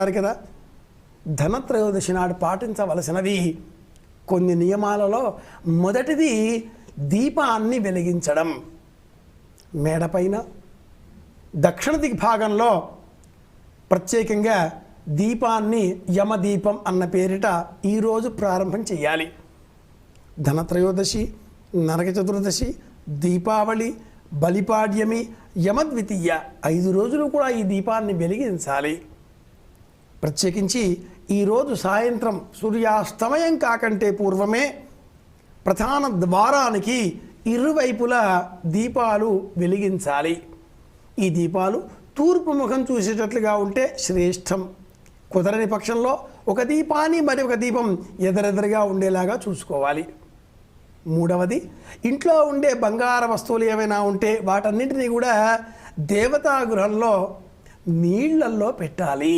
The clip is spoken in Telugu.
అంటారు కదా? ధనత్రయోదశి నాడు పాటించవలసినవి కొన్ని నియమాలలో మొదటిది దీపాన్ని వెలిగించడం. మేడపైన దక్షిణ దిగ్భాగంలో ప్రత్యేకంగా దీపాన్ని యమదీపం అన్న పేరిట ఈరోజు ప్రారంభం చేయాలి. ధనత్రయోదశి నరక చతుర్దశి దీపావళి బలిపాడ్యమి యమద్వితీయ ఐదు రోజులు కూడా ఈ దీపాన్ని వెలిగించాలి. ప్రత్యేకించి ఈరోజు సాయంత్రం సూర్యాస్తమయం కాకంటే పూర్వమే ప్రధాన ద్వారానికి ఇరువైపులా దీపాలు వెలిగించాలి. ఈ దీపాలు తూర్పు ముఖం చూసేటట్లుగా ఉంటే శ్రేష్టం. కుదరని పక్షంలో ఒక దీపాన్ని మరి ఒక దీపం ఎదరెదరుగా ఉండేలాగా చూసుకోవాలి. మూడవది ఇంట్లో ఉండే బంగార వస్తువులు ఏమైనా ఉంటే వాటన్నింటినీ కూడా దేవతాగృహంలో నీళ్ళల్లో నీళ్ళల్లో పెట్టాలి.